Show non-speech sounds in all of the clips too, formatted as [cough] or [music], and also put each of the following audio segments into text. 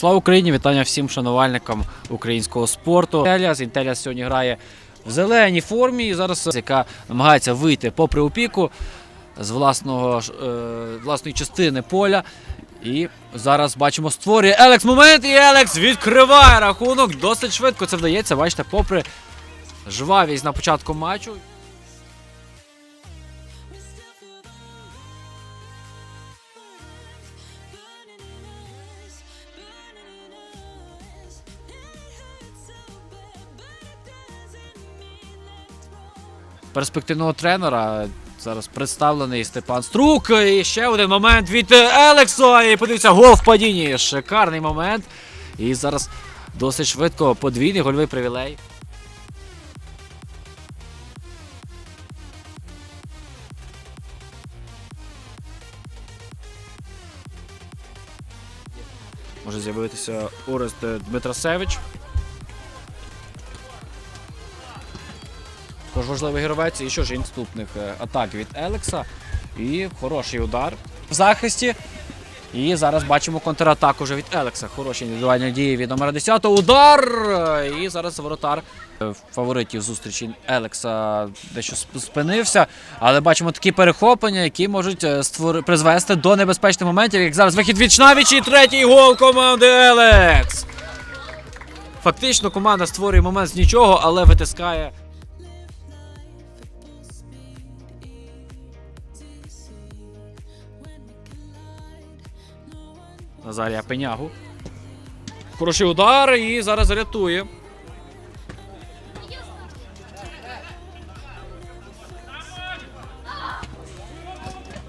Слава Україні! Вітання всім шанувальникам українського спорту. Інтеліас. Інтеліас сьогодні грає в зеленій формі, і зараз яка намагається вийти попри опіку з власного, е, власної частини поля. І зараз бачимо, створює Елекс момент, і Елекс відкриває рахунок. Досить швидко це вдається. Бачите, попри жвавість на початку матчу. Перспективного тренера. Зараз представлений Степан Струк. І ще один момент від Елекса. І подивіться, гол в падінні. Шикарний момент. І зараз досить швидко подвійний гольовий привілей. Може з'явитися Орест Дмитрасевич. Тож важливий гравець. І що ж наступних е, атак від Елекса. І хороший удар в захисті. І зараз бачимо контратаку вже від Елекса. Хороші індивідуальні дії від номера 10. Удар! І зараз воротар е, фаворитів зустрічі Елекса дещо спинився. Але бачимо такі перехоплення, які можуть е, створи- призвести до небезпечних моментів. Як зараз вихід від Шнавіч і третій гол команди Елекс. Фактично команда створює момент з нічого, але витискає. Назарія Пенягу. Хороший удар і зараз рятує.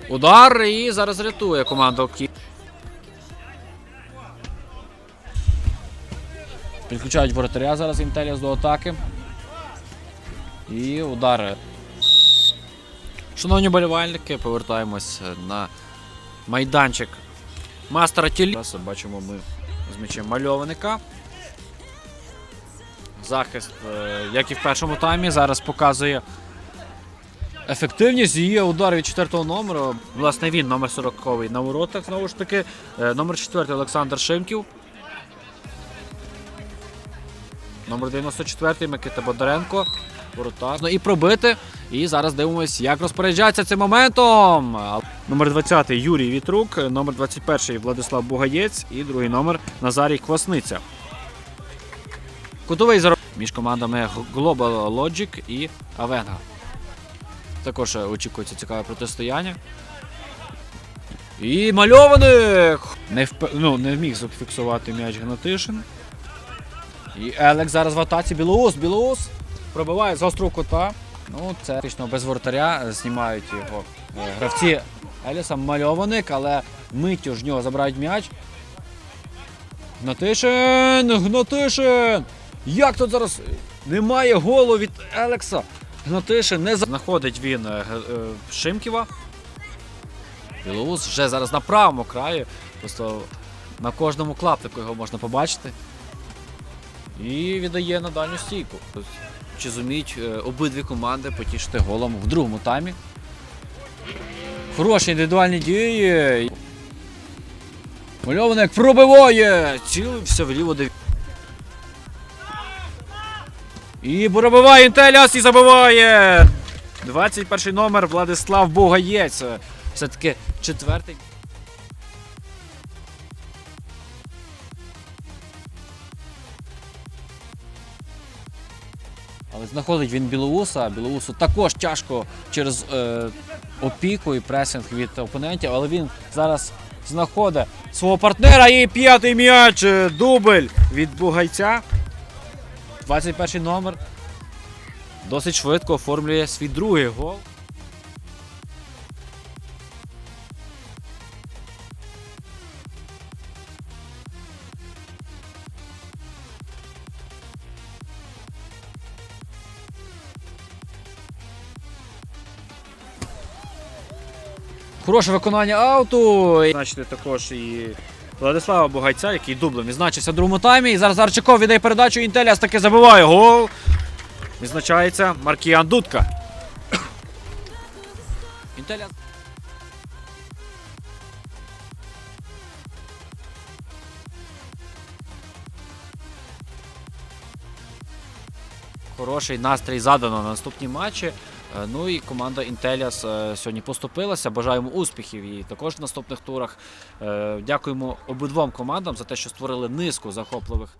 Удар і зараз рятує команду Кі. Підключають воротаря зараз Інтеліас до атаки. І удари. Шановні болівальники, повертаємось на майданчик Мастера тілі. Бачимо ми з м'ячем мальованика. Захист, е, як і в першому таймі, зараз показує ефективність. Її удар від четвертого номеру. Власне, він номер 40 на воротах. Знову ж таки. Е, Номер 4 Олександр Шимків. Номер 94 Микита Бондаренко. Воротар. Ну і пробити. І зараз дивимось, як розпоряджається цим моментом. Номер 20 Юрій Вітрук, номер 21 Владислав Бугаєць і другий номер Назарій Квасниця. Кутовий зароб між командами Global Logic і Авенга. Також е, очікується цікаве протистояння. І мальованих! Не, вп... ну, не вміг зафіксувати м'яч Гнатишин. І Елекс зараз в атаці. Білоус, Білоус пробиває з гострого кута. Ну, це фактично без воротаря знімають його е, гравці Еліса мальованик, але миттю ж нього забирають м'яч. Гнатишин! Гнатишин! Як тут зараз немає голу від Елекса? Гнатишин не знаходить він е, е, Шимківа. Білоус вже зараз на правому краї. Просто на кожному клаптику його можна побачити. І віддає на дальню стійку. Чи зуміють е, обидві команди потішити голом в другому таймі? Хороші індивідуальні дії. Мальованик пробиває! Цілився вліво див... І пробиває Інтеліас і забиває! 21 номер Владислав Бугаєць. Все-таки четвертий. Але знаходить він Білоуса. Білоусу також тяжко через е, опіку і пресинг від опонентів, але він зараз знаходить свого партнера і п'ятий м'яч. е, Дубль від Бугайця. 21 номер. Досить швидко оформлює свій другий гол. Хороше виконання ауту. Значити також і Владислава Бугайця, який дублем відзначився в другому таймі. І зараз Арчаков віддає передачу. Інтеліас таки забиває гол. Відзначається Маркіян Дудка. [coughs] Інтеліас. Хороший настрій задано на наступні матчі. Е, Ну і команда Інтеліас е, сьогодні поступилася. Бажаємо успіхів і також в наступних турах. Е, Дякуємо обидвом командам за те, що створили низку захопливих